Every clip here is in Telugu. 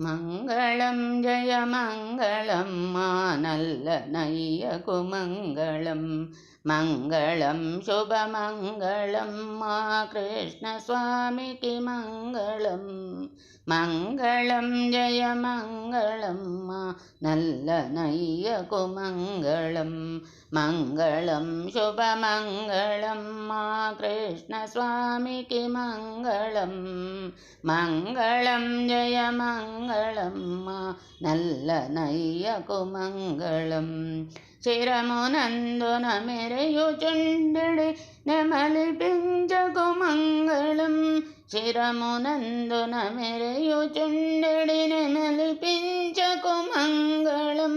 మంగళం జయ మంగళం మా నల్ల నయ్యకు మంగళం. మంగళం శుభమంగళం మా కృష్ణ స్వామికి മംഗളം ജയ മംഗളമ്മ നല്ല നയ്യകുമംഗളം മംഗളം. ശുഭമംഗളമ്മ കൃഷ്ണസ്വാമിക്ക് മംഗളം. മംഗളം ജയ മംഗളമ്മ നല്ല നയ്യകുമംഗളം ചുണ്ടടി. നമലി പിഞ്ചകുമംഗളം మా నల్ల నయ్యకు మంగళం చిరమునందున మెరయుచుండెడి నెమలి పించకు మంగళం చిరమునందున మెరయుచుండెడి నెమలి పించకు మంగళం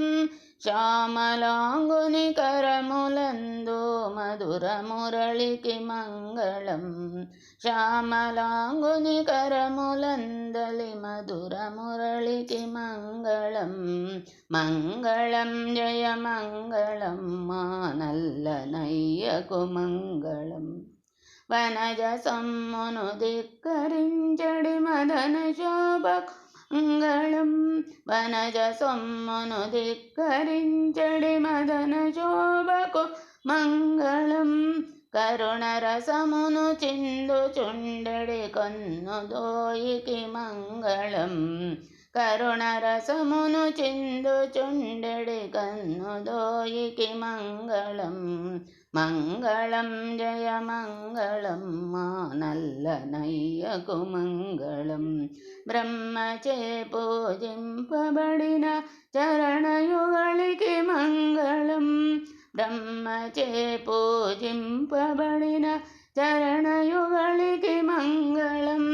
శ్యామలాంగుని కరములందు మధుర మురళికి మంగళం శ్యామలాంగుని కరములందలి మధుర మురళికి మంగళం మంగళం జయ మంగళం మా నల్ల నయ్యకు మంగళం వనజ సమ్మును ధిక్కరించడి మదన శోభకు మంగళం వనజ సొమ్మును ధిక్కరించడి మదన శోభకు మంగళం కరుణరసమును చిందు చుండడి కన్ను దోయికి మంగళం కరుణరసమును చిందు చుండడి కన్ను దోయికి మంగళం మంగళం జయ మంగళం మా నల్ల నయ్యకు మంగళం బ్రహ్మచే పూజింపబడిన చరణయుగళికి మంగళం బ్రహ్మచే పూజింపబడిన చరణయుగళికి మంగళం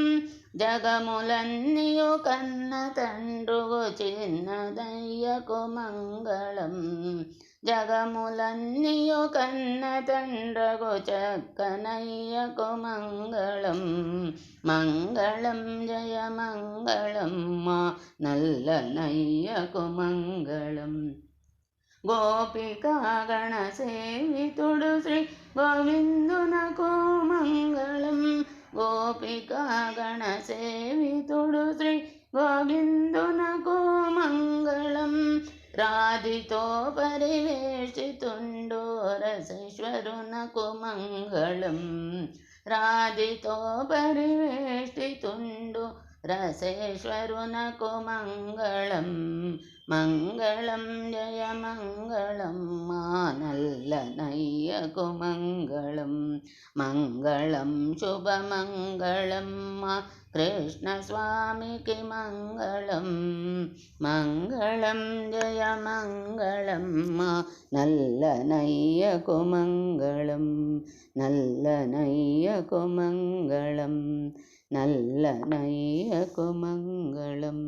జగములన్నీయు కన్న తండ్రువు చిన్నదయ్యకు మంగళం జగములన్నీయు కన్న తండ్రగు చక్కనయ్యకు మంగళం మంగళం జయ మంగళం మా నల్ల నయ్యకు మంగళం గోపికాగణ సేవితుడు శ్రీ గోవిందునకు మంగళం. గోపికాగణ సేవితుడు శ్రీ గోవిందునకు రాధితో పరివేషితుండు రసేశ్వరునకు మంగళం రాధితో పరివేష్టితుండు రసేశ్వరునకు మంగళం మంగళం జయ మంగళం మా കുമംഗളം മംഗളം ശുഭമംഗളം കൃഷ്ണസ്വാമിക്ക് മംഗളം മംഗളം ജയ മംഗളം നല്ല നയ്യ കുമംഗളം നല്ല നയ്യ കുമംഗളം നല്ല നയ്യ കുമംഗളം